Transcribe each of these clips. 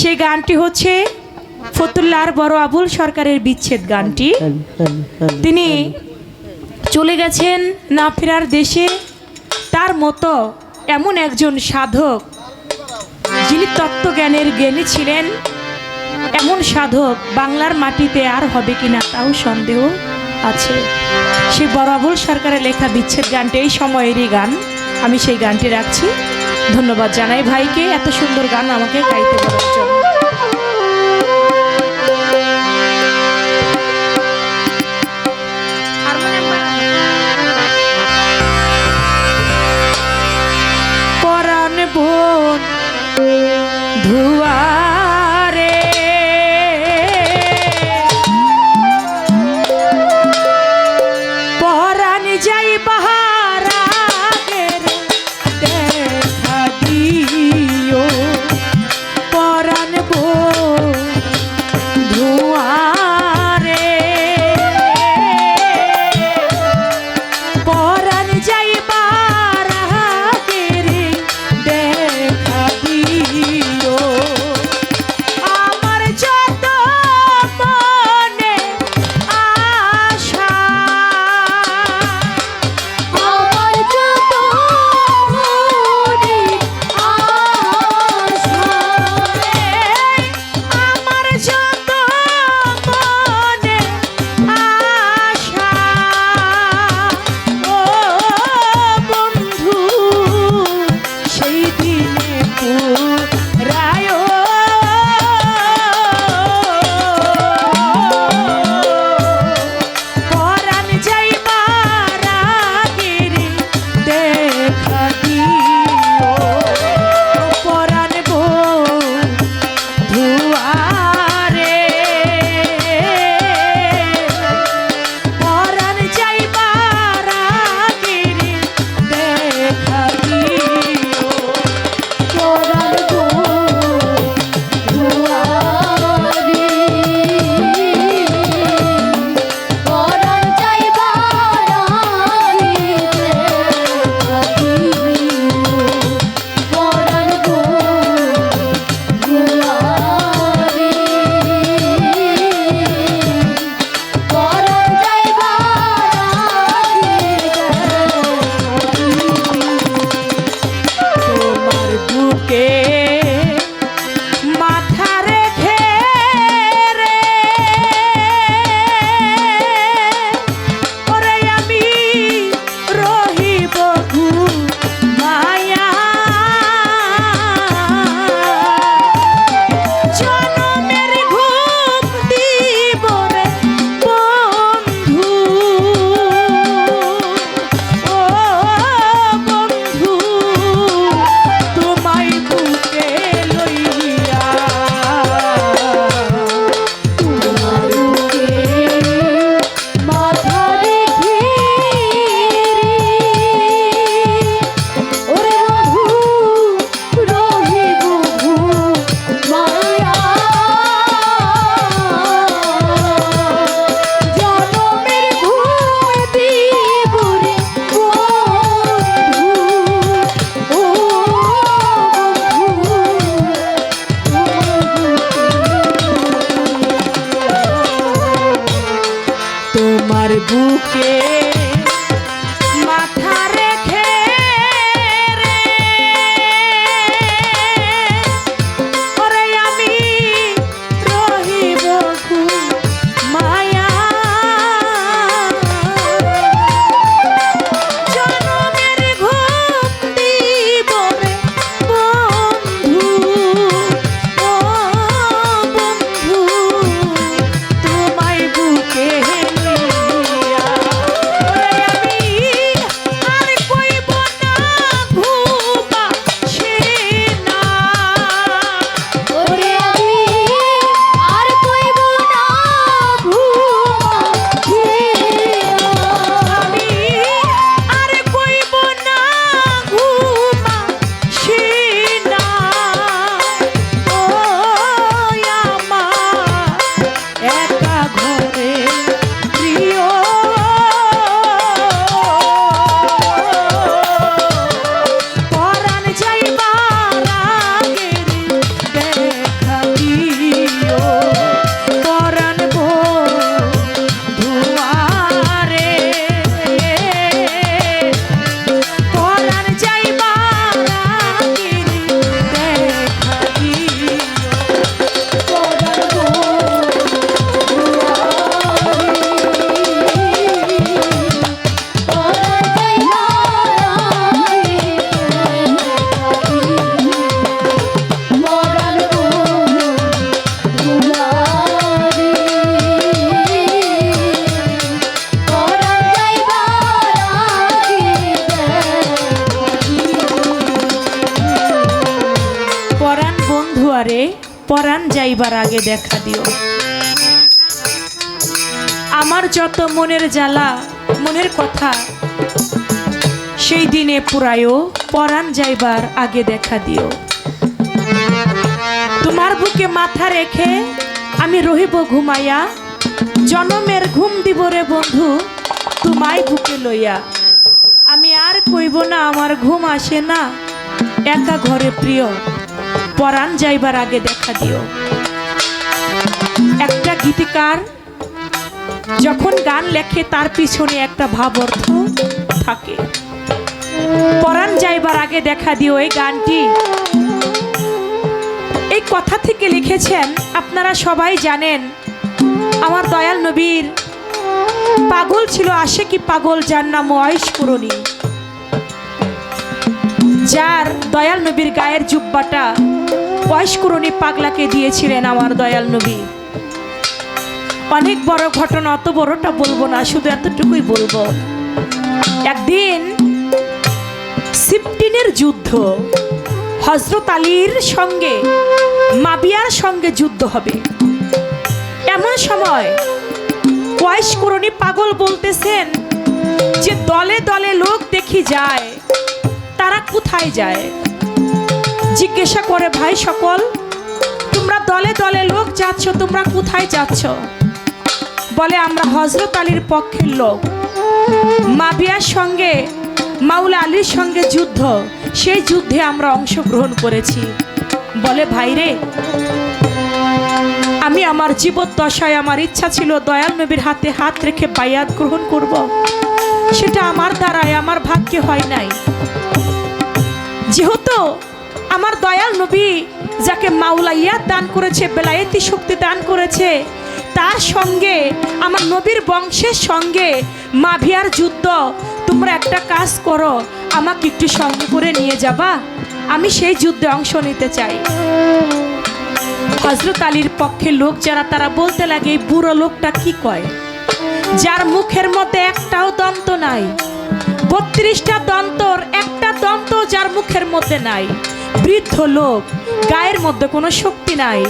সে গানটি হচ্ছে ফতুল্লার বড় আবুল সরকারের বিচ্ছেদ গানটি। তিনি চলে গেছেন না ফেরার দেশে। তার মতো এমন একজন সাধক, যিনি তত্ত্বজ্ঞানের জ্ঞানী ছিলেন, এমন সাধক বাংলার মাটিতে আর হবে কিনা তাও সন্দেহ আছে। সে বরাবর সরকারের লেখা বিচ্ছেদ গানটি, এই সময়েরই গান। আমি সেই গানটি রাখছি। ধন্যবাদ জানাই ভাইকে এত সুন্দর গান আমাকে গাইতে বলার জন্য। তোমার বুকে আগে দেখা দিও। আমার যত মনের জ্বালা, মনের কথা, সেই দিনে পুরায়ও পরাণ যাইবার আগে দেখা দিও। তোমার বুকে মাথা রেখে আমি রহিব ঘুমাইয়া, জনমের ঘুম দিব রে বন্ধু, তোমায় বুকে লইয়া। আমি আর কইব না, আমার ঘুম আসে না, একা ঘরে প্রিয়, পরাণ যাইবার আগে দেখা দিও। গীতিকার যখন গান লেখে, তার পিছনে একটা ভাব অর্থ থাকে। পরাণ যাইবার আগে দেখা দিও এই গানটি। এই কথা থেকে লিখেছেন, আপনারা সবাই জানেন, আমার দয়াল নবীর পাগল ছিল আসে কি পাগল, যার নাম ওয়াইশ পুরনি যার দয়াল নবীর গায়ের জুব্বাটা ওয়াইশ কুরনি পাগলাকে দিয়েছিলেন আমার দয়াল নবী। অনেক বড় ঘটনা, অত বড়টা বলব না, শুধু এতটুকুই বলব। একদিন সিফটিনের যুদ্ধ হজরত আলীর সঙ্গে, মাবিয়ার সঙ্গে যুদ্ধ হবে। এমন সময় ওয়াইশ করণী পাগল বলতেছেন যে, দলে দলে লোক দেখি যায়, তারা কোথায় যায়? জিজ্ঞাসা করে, ভাই সকল, তোমরা দলে দলে লোক যাচ্ছ, তোমরা কোথায় যাচ্ছ? বলে, আমরা হজরত আলীর পক্ষের লোক। মাবিয়ার সঙ্গে মাউলা আলীর সঙ্গে যুদ্ধ। সেই যুদ্ধে আমরা অংশগ্রহণ করেছি। বলে ভাইরে আমি আমার জীবদ্দশায় আমার ইচ্ছা ছিল দয়াল নবীর হাতে হাত রেখে বায়াত গ্রহণ করব। সেটা আমার দ্বারায়, আমার ভাগ্যে হয় নাই। যেহেতু আমার দয়াল নবী যাকে মাওলাইয়াত দান করেছে, বেলায়েতি শক্তি দান করেছে তার সঙ্গে, আমার নবীর বংশের সঙ্গে মাভিয়ার যুদ্ধ। তোমরা একটা কাজ করো, আমাকে একটু সঙ্গে করে নিয়ে যাবা। আমি সেই যুদ্ধে অংশ নিতে চাই। হজরত আলীর পক্ষে লোক যারা, তারা বলতে লাগে, এই বুড়ো লোকটা কি কয়? যার মুখের মধ্যে একটাও দন্ত নাই, বত্রিশটা দন্তর, একটা দন্ত যার মুখের মধ্যে নাই। বৃদ্ধ লোক, গায়ের মধ্যে কোনো শক্তি নাই।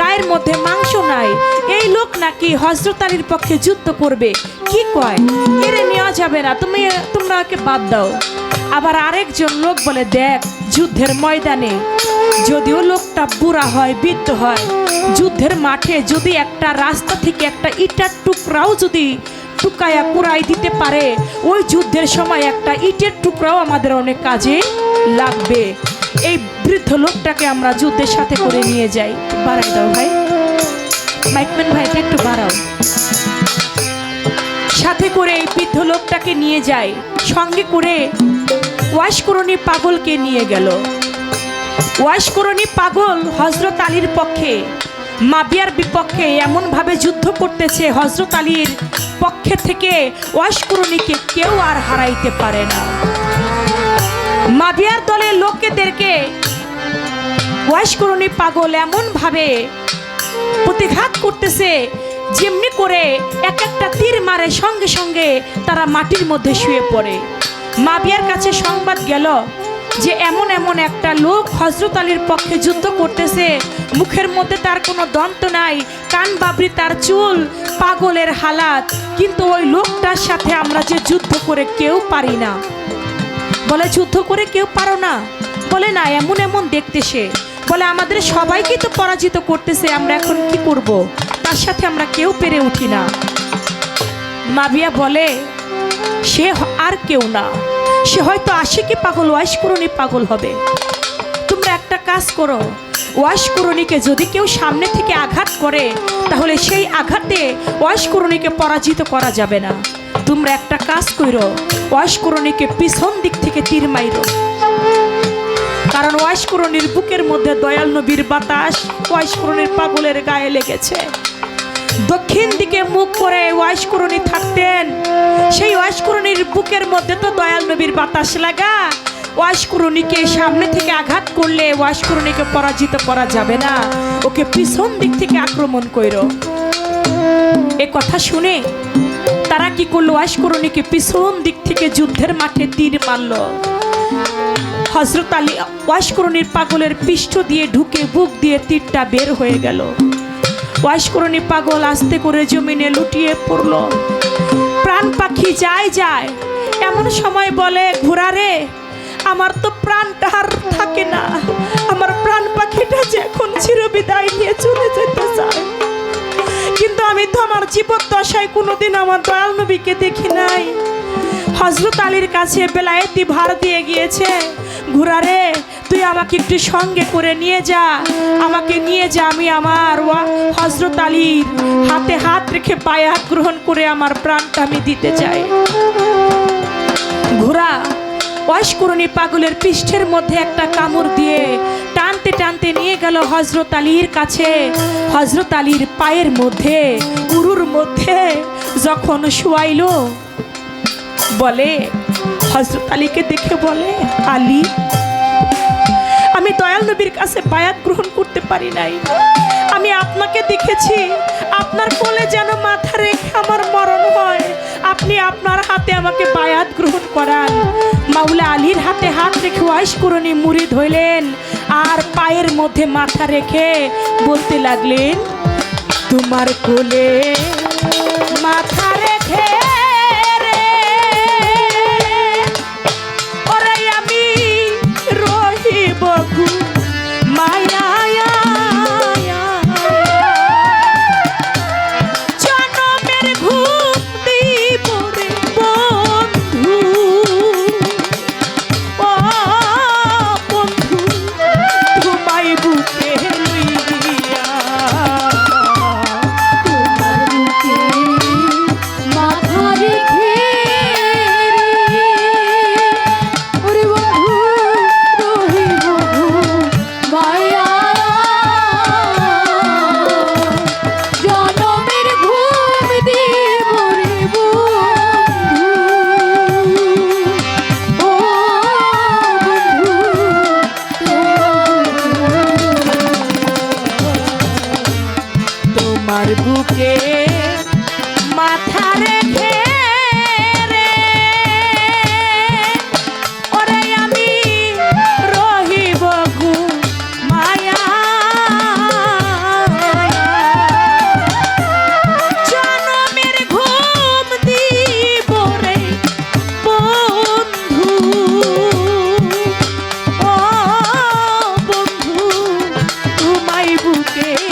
গায়ের মধ্যে মাংস নাই। এই লোক নাকি হজরত আলীর পক্ষে যুদ্ধ করবে। কি কয়? এরে নেওয়া যাবে না, তুমি তোমরা ওকে বাদ দাও। আবার আরেকজন লোক বলে, দেখ, যুদ্ধের ময়দানে যদিও লোকটা বুড়া হয়, বৃদ্ধ হয়, যুদ্ধের মাঠে যদি একটা রাস্তা থেকে একটা ইটার টুকরাও যদি টুকায়া কুড়াই দিতে পারে, ওই যুদ্ধের সময় একটা ইটের টুকরাও আমাদের অনেক কাজে লাগবে। এই বৃদ্ধ লোকটাকে আমরা যুদ্ধের সাথে করে নিয়ে যাই। বাড়াই দাও ভাই। মাইকম্যান ভাইকে একটু বাড়াও। সাথে করে এই বৃদ্ধ লোকটাকে নিয়ে যায় সঙ্গে করে ওয়াশকরণী পাগলকে নিয়ে গেল। ওয়াশকরণী পাগল হজরত আলীর পক্ষে, মাবিয়ার বিপক্ষে এমনভাবে যুদ্ধ করতেছে হজরত আলীর পক্ষে থেকে ওয়াশকরণীকে কেউ আর হারাইতে পারে না। মাবিয়ার দলের লোকেদেরকে ওয়াশকরণী পাগল এমনভাবে প্রতিঘাত করতেছে, যেমনি করে এক একটা তীর মারে, সঙ্গে সঙ্গে তারা মাটির মধ্যে শুয়ে পড়ে। মাবিয়ার কাছে সংবাদ গেল যে এমন এমন একটা লোক হজরত আলীর পক্ষে যুদ্ধ করতেছে। মুখের মধ্যে তার কোনো দন্ত নাই, কান বাবরি তার চুল, পাগলের হালাত। কিন্তু ওই লোকটার সাথে আমরা যে যুদ্ধ করে কেউ পারি না। বলে, যুদ্ধ করে কেউ পারো না? বলে, না, এমন এমন দেখতে সে। বলে, আমাদের সবাইকে তো পরাজিত করতেছে, আমরা এখন কি করব? তার সাথে আমরা কেউ পেরে উঠি না। মাবিয়া বলে, সে আর কেউ না। সে হয়তো আশিকি পাগল, ওয়াইশ করণী পাগল হবে। তোমরা একটা কাজ করো ওয়াশ করণীকে যদি কেউ সামনে থেকে আঘাত করে, তাহলে সেই আঘাতে ওয়াশ করণীকে পরাজিত করা যাবে না। তোমরা একটা কাজ করো ওয়াশ করণীকে পিছন দিক থেকে তীর মাইরো। কারণ ওয়াইশকরণীর বুকের মধ্যে দয়াল নবীর বাতাস ওয়াইশকরণীর পাগলের গায়ে লেগেছে। দক্ষিণ দিকে মুখ করে ওয়াইশকরণী থাকতেন। সেই ওয়াইশকরণীর বুকের মধ্যে তো দয়াল নবীর বাতাস লাগা। ওয়াইশকরণীকে সামনে থেকে আঘাত করলে ওয়াইশকরণীকে পরাজিত করা যাবে না। ওকে পিছন দিক থেকে আক্রমণ কইর। এ কথা শুনে তারা কি করল? ওয়াইশকরণীকে পিছন দিক থেকে যুদ্ধের মাঠে তীর মারলো। হজরত আলী ওয়াশকরণীর পাগলের পৃষ্ঠ দিয়ে ঢুকে বুক দিয়ে তীরটা বের হয়ে গেল। ওয়াশকরণী পাগল আস্তে করে জমিনে লুটিয়ে পড়ল। প্রাণ পাখি যায় যায়, এমন সময় বলে, ঘোড়া রে, আমার তো প্রাণটা আর থাকে না। আমার প্রাণ পাখিটা যে এখন চিরবিদায় নিয়ে চলে যেতে চায় কিন্তু আমি তো আমার জীবদ্দশায় কোনোদিন আমার দয়াল নবীকে দেখি নাই। হজরত আলীর কাছে বেলায়েতি ভার দিয়ে গিয়েছে ঘোড়ারে তুই আমাকে একটু সঙ্গে করে নিয়ে যা, আমাকে নিয়ে যা, আমি আমার হজরত আলীর হাতে হাত রেখে বায়াত গ্রহণ করে আমার প্রাণটা আমি দিতে চাই। ঘোড়া অয়স্করণী পাগলের পৃষ্ঠের মধ্যে একটা কামড় দিয়ে টানতে টানতে নিয়ে গেল হজরত আলীর কাছে। হজরত আলীর পায়ের মধ্যে, উরুর মধ্যে যখন শুয়াইল বলে, হজরত আলীকে দেখে বলে, আলী, আমি দয়াল নবীর কাছে বায়াত গ্রহণ করতে পারি নাই। আমি আপনাকে দেখেছি, আপনার কোলে যেন মাথা রেখে আমার মরণ হয়। আপনি আপনার হাতে আমাকে বায়াত গ্রহণ করান। মাউলা আলীর হাতে হাত রেখে ওয়াইশ করণী মুড়ি ধইলেন আর পায়ের মধ্যে মাথা রেখে বলতে লাগলেন, তোমার কোলে মাথা রেখে তোমায়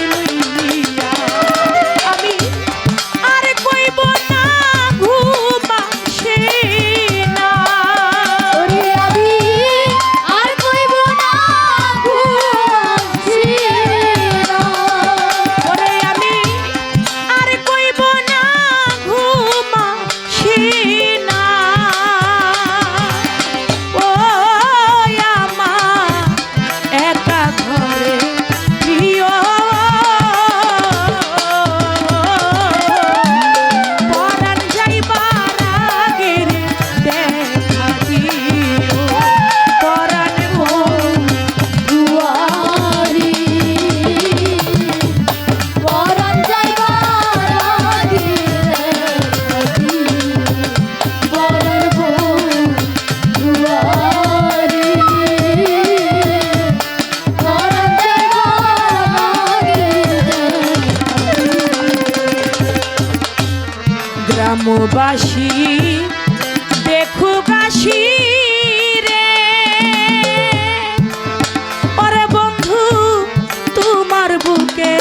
বুকে